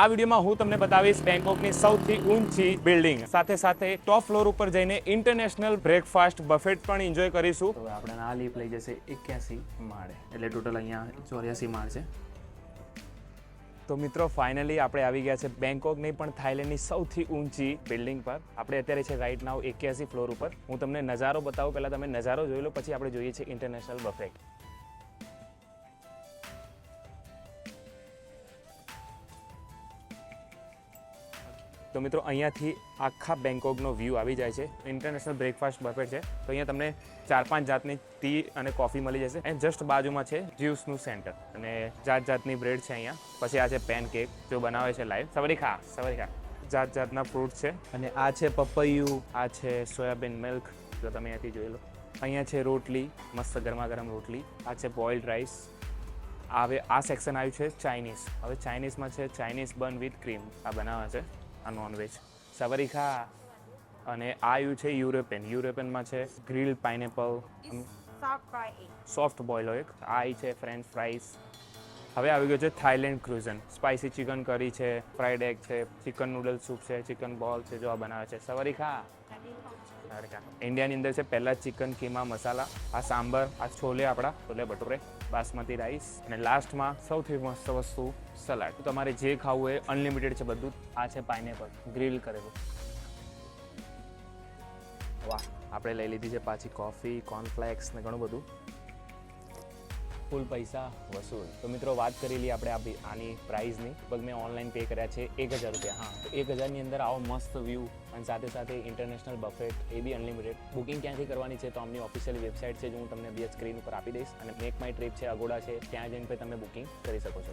આ વિડીયોમાં હું તમને બતાવીશ બેંકોકની સૌથી ઊંચી બિલ્ડિંગ. સાથે સાથે ટોપ ફ્લોર ઉપર જઈને ઇન્ટરનેશનલ બ્રેકફાસ્ટ બફેટ પણ એન્જોય કરીશું. તો આપણે આ લીપ લઈ જશે એક્યાસી માળે. એટલે ટોટલ અહીંયા ચોર્યાસી માળ છે. તો મિત્રો ફાઇનલી આપણે આવી ગયા છે બેંકોક નહીં પણ થાઈલેન્ડની સૌથી ઊંચી બિલ્ડિંગ પર. આપણે અત્યારે છે રાઈટ નાવ એક્યાસી ફ્લોર ઉપર. હું તમને નજારો બતાવું પહેલાં તમે નજારો જોઈ લો પછી આપણે જોઈએ છીએ ઇન્ટરનેશનલ બફેટ. તો મિત્રો અહીંયાથી આખા બેંકોકનો વ્યૂ આવી જાય છે. ઇન્ટરનેશનલ બ્રેકફાસ્ટ બફેટ છે. તો અહીંયા તમને ચાર પાંચ જાતની ટી અને કોફી મળી જશે. અને જસ્ટ બાજુમાં છે જ્યુસનું સેન્ટર અને જાત જાતની બ્રેડ છે અહીંયા. પછી આ છે પેન કેક જો બનાવે છે લાઈવ સવારી ખા સવારી ખા. જાત જાતના ફ્રૂટ છે. અને આ છે પપૈયું. આ છે સોયાબીન મિલ્ક જો તમે અહીંયાથી જોઈ લો. અહીંયા છે રોટલી મસ્ત ગરમા ગરમ રોટલી. આ છે બોઇલ્ડ રાઈસ હવે આ સેક્શન આવ્યું છે ચાઇનીઝ હવે ચાઇનીઝમાં છે ચાઇનીઝ બન વિથ ક્રીમ આ બનાવે છે. આ નોનવેજ સવારી ખા અને આ યુ છે યુરોપિયન. યુરોપિયનમાં છે ગ્રીલ પાઇનેપલ. સોફ્ટ બોઇલ એક. આ છે ફ્રેન્ચ ફ્રાઈસ. હવે આવી ગયો છે થાઇલેન્ડ ક્રુઝન. સ્પાઇસી ચિકન કરી છે ફ્રાઈડ એગ છે ચિકન નૂડલ સૂપ છે ચિકન બોલ છે જો આ બનાવે છે. સવારી ખા ઇન્ડિયાની અંદર છે પહેલાં ચિકન કીમા મસાલા આ સાંબર આ છોલે આપણા, છોલે, ભટુરે, બાસમતી રાઈસ અને લાસ્ટમાં સૌથી મસ્ત વસ્તુ સલાડ તમારે જે ખાવું એ અનલિમિટેડ છે બધું. આ છે પાઇનેપલ ગ્રીલ કરેલું. વાહ, આપણે લઈ લીધી છે પાછી કોફી કોર્નફ્લેક્સ ને ઘણું બધું. ફૂલ પૈસા વસૂલ. તો મિત્રો, વાત કરી લઈએ આપણે આપણી આની પ્રાઇઝની લગભગ મેં ઓનલાઈન પે કર્યા છે એક હજાર રૂપિયા. હા, તો એક હજારની અંદર આવો મસ્ત વ્યૂ અને સાથે સાથે international buffet A B unlimited booking ક્યાંથી કરવાની છે તો અમની ઓફિશિયલ વેબસાઇટ છે, જે હું તમને બે સ્ક્રીન ઉપર આપી દઈશ. અને મેક માય ટ્રીપ છે, અગોડા છે, ત્યાં જઈને તમે બુકિંગ કરી શકો છો.